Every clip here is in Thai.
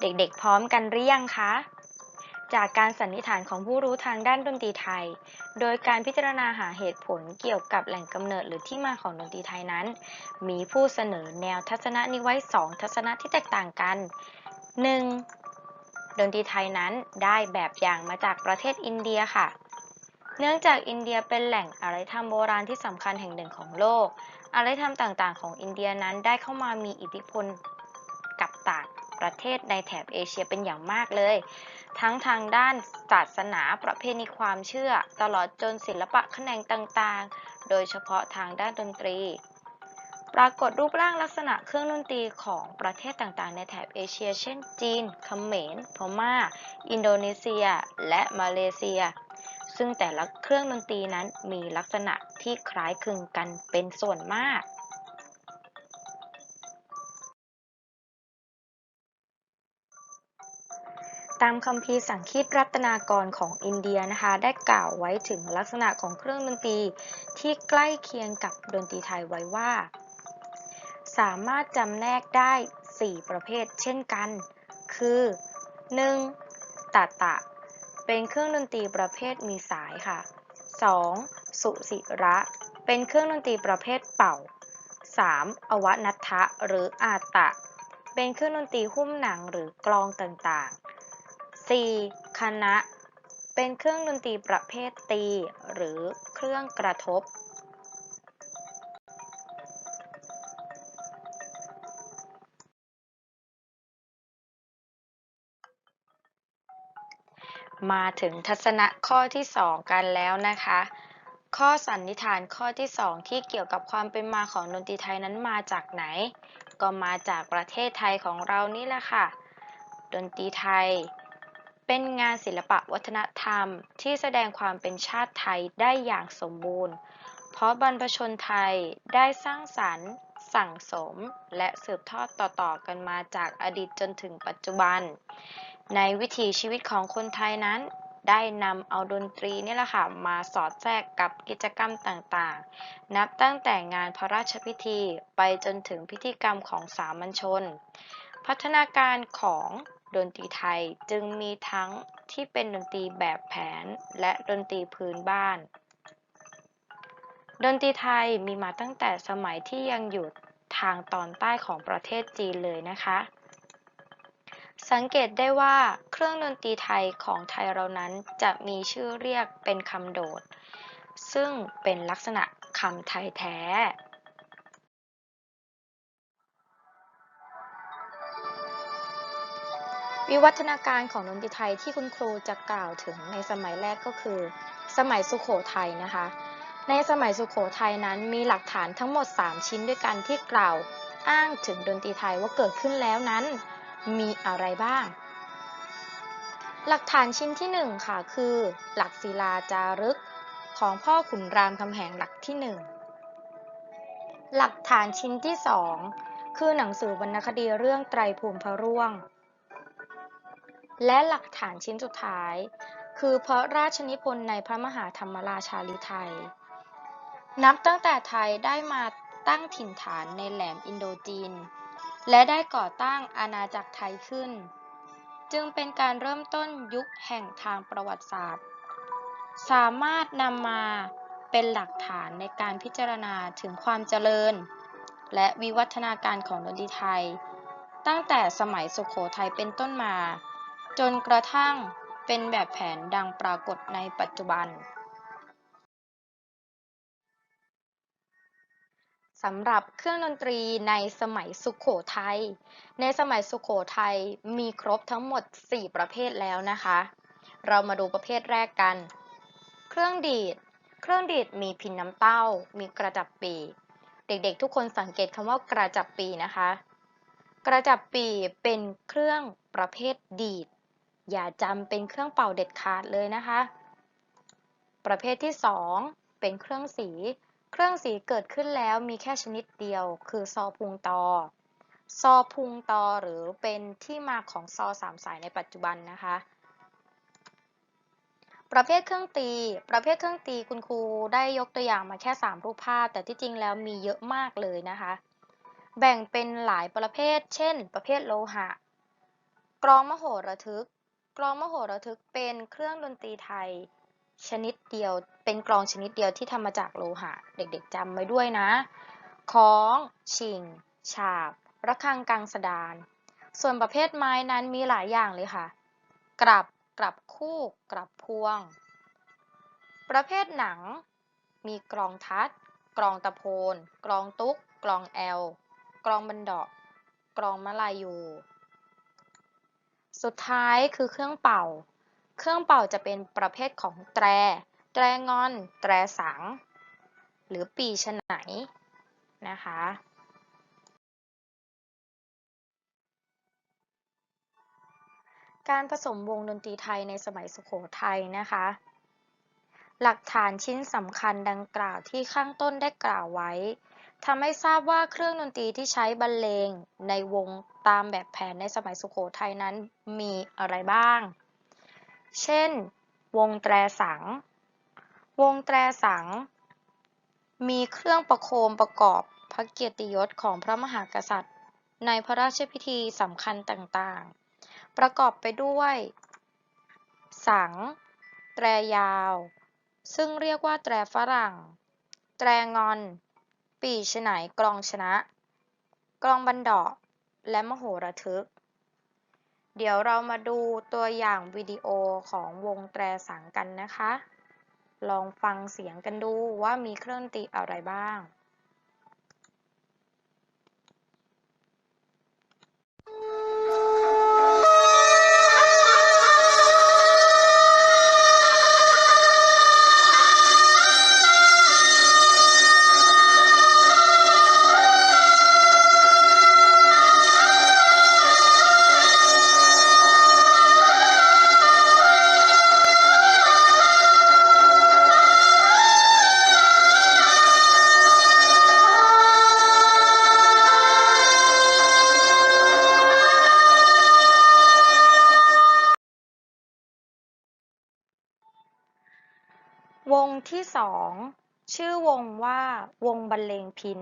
เด็กๆ พร้อมกันหรือยังคะ จากการสันนิษฐานของผู้รู้ทางด้านดนตรีไทย โดยการพิจารณาหาเหตุผลเกี่ยวกับแหล่งกำเนิดหรือที่มาของดนตรีไทยนั้น มีผู้เสนอแนวทัศนะนี้ไว้ 2 ทัศนะที่แตกต่างกัน 1. ดนตรีไทยนั้นได้แบบอย่างมาจากประเทศอินเดียค่ะเนื่องจากอินเดียเป็นแหล่งอารยธรรมโบราณที่สำคัญแห่งหนึ่งของโลก อารยธรรมต่างๆ ของอินเดียนั้นได้เข้ามามีอิทธิพล ประเทศในแถบเอเชียเป็นอย่างมากเลย ทั้งทางด้านศาสนาประเพณีความเชื่อ ตลอดจนศิลปะแขนงต่างๆ โดยเฉพาะทางด้านดนตรี ปรากฏรูปร่างลักษณะเครื่องดนตรีของประเทศต่างๆ ในแถบเอเชีย เช่น จีนเขมรพม่า อินโดนีเซีย และมาเลเซียซึ่งแต่ละเครื่องดนตรีนั้นมีลักษณะที่คล้ายคลึงกันเป็นส่วนมาก ตามคัมภีสังคีตรัตนากรของอินเดียนะคะ ได้กล่าวไว้ถึงลักษณะของเครื่องดนตรีที่ใกล้เคียงกับดนตรีไทยไว้ว่า สามารถจำแนกได้ 4 ประเภทเช่นกัน คือ 1. ตะตะ เป็นเครื่องดนตรีประเภทมีสายค่ะ 2. สุสิระ เป็นเครื่องดนตรีประเภทเป่า 3. อวนัทะหรืออาตะ เป็นเครื่องดนตรีหุ้มหนังหรือกลองต่างๆ 4. คณะ เป็นเครื่องดนตรีประเภทตี หรือเครื่องกระทบ มาถึงทัศนะข้อที่ 2 กันแล้วนะคะ ข้อสันนิษฐานข้อที่ 2 ที่เกี่ยวกับความเป็นมาของดนตรีไทยนั้นมาจากไหน ก็มาจากประเทศไทยของเรานี่แหละค่ะ ดนตรีไทย เป็นงานศิลปะวัฒนธรรมที่แสดงความเป็นชาติไทยได้อย่างสมบูรณ์ เพราะบรรพชนไทยได้สร้างสรรค์ สั่งสม และสืบทอดต่อๆกันมาจากอดีตจนถึงปัจจุบัน ในวิถีชีวิตของคนไทยนั้น ได้นำเอาดนตรีนี่แหละค่ะมาสอดแทรกกับกิจกรรมต่างๆ นับตั้งแต่งานพระราชพิธีไปจนถึงพิธีกรรมของสามัญชน พัฒนาการของ ดนตรีไทยจึงมีทั้งที่เป็นดนตรีแบบแผนและดนตรีพื้นบ้าน ดนตรีไทยมีมาตั้งแต่สมัยที่ยังอยู่ทางตอนใต้ของประเทศจีนเลยนะคะ สังเกตได้ว่าเครื่องดนตรีไทยของไทยเรานั้นจะมีชื่อเรียกเป็นคำโดด ซึ่งเป็นลักษณะคำไทยแท้ วิวัฒนาการของดนตรีไทยที่คุณครูจะกล่าวถึงในสมัยแรกก็คือ สมัยสุขโขทัยนะคะ ในสมัยสุขโขทัยนั้นมีหลักฐานทั้งหมด 3 ชิ้นด้วยกันที่กล่าวอ้างถึงดนตรีไทยว่าเกิดขึ้นแล้วนั้น มีอะไรบ้าง หลักฐานชิ้นที่ 1 ค่ะคือ หลักศิลาจารึกของพ่อขุนรามคำแหงหลักที่ 1 หลักฐานชิ้นที่ 2 คือหนังสือวรรณคดีเรื่องไตรภูมิพระร่วง และหลักฐานชิ้นสุดท้าย คือพระราชนิพนธ์ในพระมหาธรรมราชาลิไทย นับตั้งแต่ไทยได้มาตั้งถิ่นฐานในแหลมอินโดจีน และได้ก่อตั้งอาณาจักรไทยขึ้น จึงเป็นการเริ่มต้นยุคแห่งทางประวัติศาสตร์ สามารถนำมาเป็นหลักฐานในการพิจารณาถึงความเจริญ และวิวัฒนาการของดนตรีไทย ตั้งแต่สมัยสุขโขทัยเป็นต้นมา จนกระทั่งเป็นแบบแผนดังปรากฏในปัจจุบันสำหรับเครื่องดนตรีในสมัยสุขโขทัย ในสมัยสุขโขทัยมีครบทั้งหมด 4 ประเภทแล้วนะคะ เรามาดูประเภทแรกกัน เครื่องดีด เครื่องดีดมีพินน้ำเต้า มีกระจับปี เด็กๆ ทุกคนสังเกตคำว่ากระจับปีนะคะ กระจับปีเป็นเครื่องประเภทดีด อย่าจำเป็นเครื่องเป่าเด็ดขาดเลยนะคะ ประเภทที่ 2 เป็นเครื่องสี เครื่องสีเกิดขึ้นแล้วมีแค่ชนิดเดียว คือซอพุงตอ ซอพุงตอหรือเป็นที่มาของซอสามสายในปัจจุบันนะคะ ประเภทเครื่องตี ประเภทเครื่องตีคุณครูได้ยกตัวอย่างมาแค่ 3 รูปภาพ แต่ที่จริงแล้วมีเยอะมากเลยนะคะ แบ่งเป็นหลายประเภท เช่น ประเภทโลหะกลองมโหระทึก กลองมโหระทึกเป็นเครื่องดนตรีไทย ชนิดเดียว เป็นกลองชนิดเดียวที่ทำมาจากโลหะ เด็กๆจำไว้ด้วยนะคล้อง ชิง ฉาบ ระฆังกังสดาน ส่วนประเภทไม้นั้นมีหลายอย่างเลยค่ะ กลับ กลับคู่ กลับพวง ประเภทหนัง มีกลองทัด กลองตะโพน กลองตุ๊ก กลองแอล กลองบันดาะกลองมะลายู สุดท้ายคือเครื่องเป่า เครื่องเป่าจะเป็นประเภทของแตร แตรงอน แตรสัง หรือปีฉไหนนะคะ การผสมวงดนตรีไทยในสมัยสุโขทัยนะคะ หลักฐานชิ้นสำคัญดังกล่าวที่ข้างต้นได้กล่าวไว้ ทำให้ทราบว่าเครื่องดนตรีที่ใช้บรรเลงในวงตามแบบแผนในสมัยสุโขทัยนั้นมีอะไรบ้าง เช่น วงแตรสัง วงแตรสัง มีเครื่องประโคมประกอบพระเกียรติยศของพระมหากษัตริย์ ในพระราชพิธีสำคัญต่างๆ ประกอบไปด้วย สัง แตรยาว ซึ่งเรียกว่าแตรฝรั่ง แตรงอน ปีฉไหนกลองชนะ กลองบันดาะและมโหระทึก เดี๋ยวเรามาดูตัวอย่างวิดีโอของวงแตรสังกันนะคะ ลองฟังเสียงกันดูว่ามีเครื่องดนตรีอะไรบ้าง วงที่สองชื่อวงว่าวงบรรเลงพิน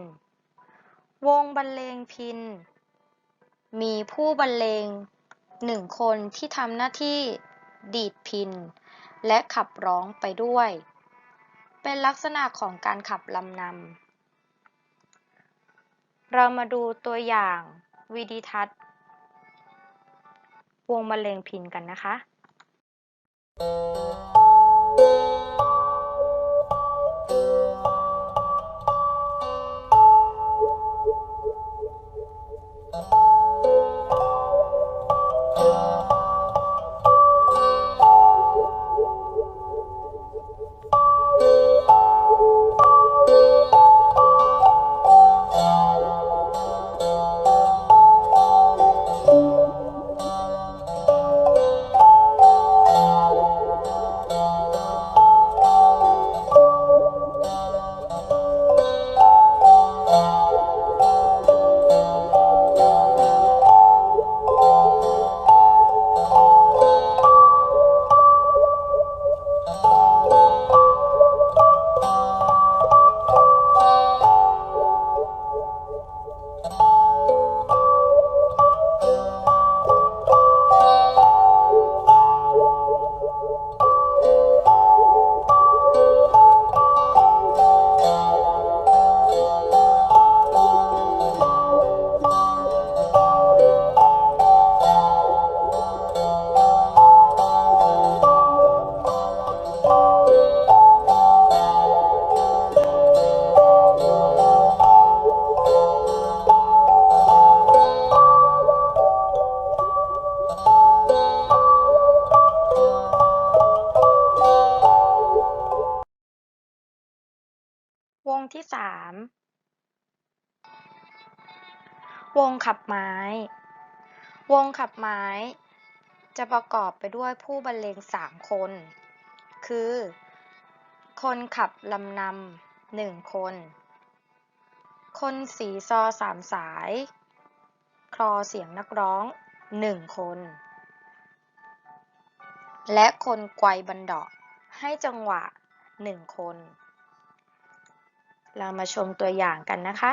วงบรรเลงพิน มีผู้บรรเลงหนึ่งคนที่ทำหน้าที่ดีดพิน และขับร้องไปด้วย เป็นลักษณะของการขับลำนำ เรามาดูตัวอย่างวิดีทัศน์ วงบรรเลงพินกันนะคะว งขับไม้ วงขับไม้ จะประกอบไปด้วยผู้บรรเลงสามคน คือ คนขับลำนำหนึ่งคน คนสีซอสามสาย คลอเสียงนักร้องหนึ่งคน และคนไกวบันดาะให้จังหวะหนึ่งคน เรามาชมตัวอย่างกันนะคะ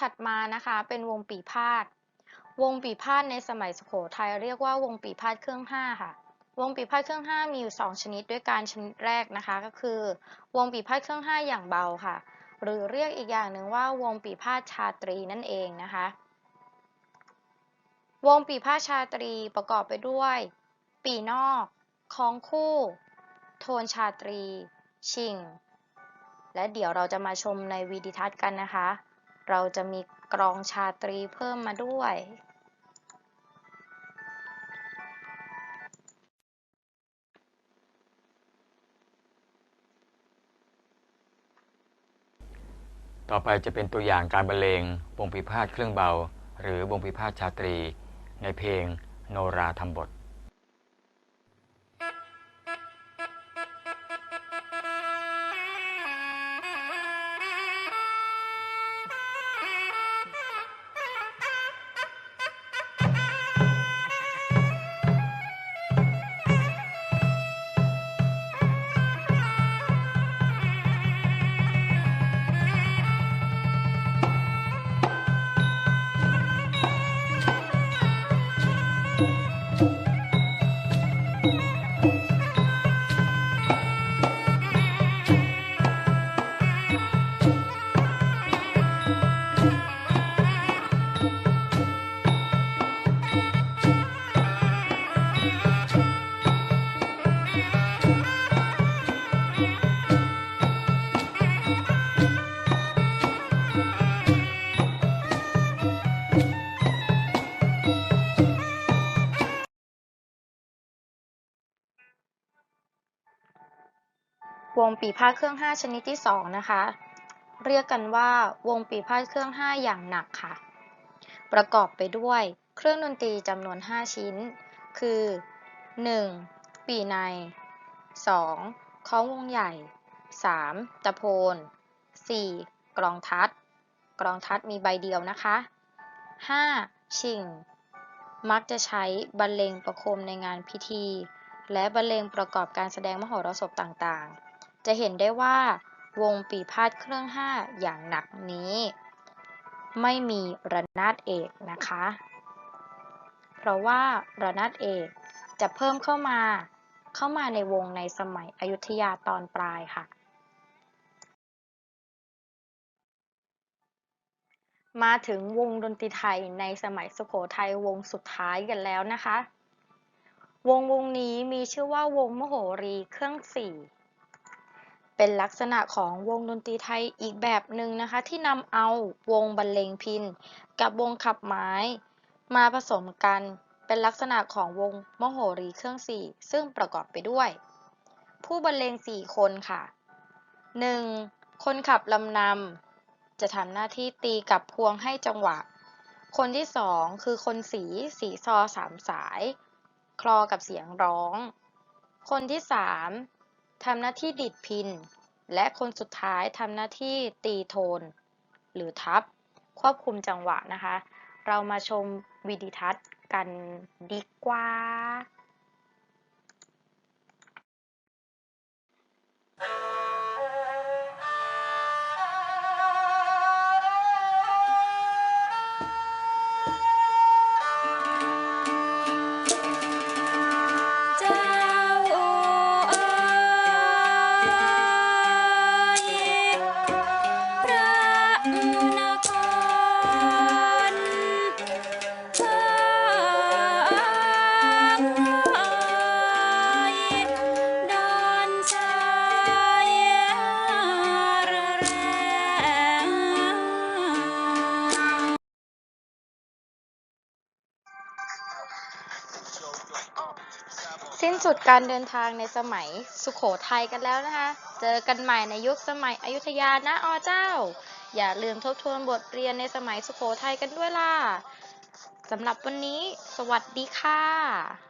ถัดมานะคะ เป็นวงปีพาด วงปีพาดในสมัยสุโขทัยเรียกว่าวงปีพาดเครื่องห้าค่ะ วงปีพาดเครื่องห้ามีอยู่ 2 ชนิดด้วยกันชนิดแรกนะคะ ก็คือ วงปีพาดเครื่องห้าอย่างเบาค่ะ หรือเรียกอีกอย่างหนึ่งว่าวงปีพาดชาตรีนั่นเองนะคะ วงปีพาดชาตรีประกอบไปด้วย ปีนอกคล้องคู่ โทนชาตรี ชิงและเดี๋ยวเราจะมาชมในวีดิทัศน์กันนะคะ เราจะมีกรองชาตรีเพิ่มมาด้วย ต่อไปจะเป็นตัวอย่างการบรรเลงวงปีพาดเครื่องเบา หรือวงปีพาดชาตรี ในเพลงโนราทำบท วงปีพาดเครื่อง 5 ชนิดที่ 2 นะคะ เรียกกันว่าวงปีพาดเครื่อง 5 อย่างหนักค่ะ ประกอบไปด้วยเครื่องดนตรีจำนวน 5 ชิ้น คือ 1. ปีใน 2. ค้องวงใหญ่ 3. ตะโพน 4. กลองทัด กลองทัดมีใบเดียวนะคะ 5. ชิง มักจะใช้บรรเลงประโคมในงานพิธี และบรรเลงประกอบการแสดงมโหรสพต่างๆ จะเห็นได้ว่าวงปีพาดเครื่องห้าอย่างหนักนี้ ไม่มีระนาดเอกนะคะ เพราะว่าระนาดเอกจะเพิ่มเข้ามาเข้ามาในวงในสมัยอยุธยาตอนปลายค่ะ มาถึงวงดนตรีไทยในสมัยสุโขทัยวงสุดท้ายกันแล้วนะคะ วงวงนี้มีชื่อว่าวงมโหรีเครื่องสี่ เป็นลักษณะของวงดนตรีไทยอีกแบบหนึ่งนะคะ ที่นำเอาวงบรรเลงพิน กับวงขับไม้ มาผสมกัน เป็นลักษณะของวงมโหรีเครื่องสี่ซึ่งประกอบไปด้วย ผู้บรรเลงสี่คนค่ะ 1. คนขับลำนำจะทำหน้าที่ตีกับพวงให้จังหวะ คนที่สองคือคนสีสีซอสามสาย คลอกับเสียงร้อง คนที่สาม ทำหน้าที่ดิดพิน และคนสุดท้ายทำหน้าที่ตีโทน หรือทับ ควบคุมจังหวะนะคะ เรามาชมวิดีทัศน์กันดีกว่า สุดการเดินทางในสมัยสุขโขทัยกันแล้วนะคะ เจอกันใหม่ในยุคสมัยอยุธยานะอเจ้า อย่าลืมทบทวนบทเรียนในสมัยสุขโขทัยกันด้วยล่ะสำหรับวันนี้ สวัสดีค่ะ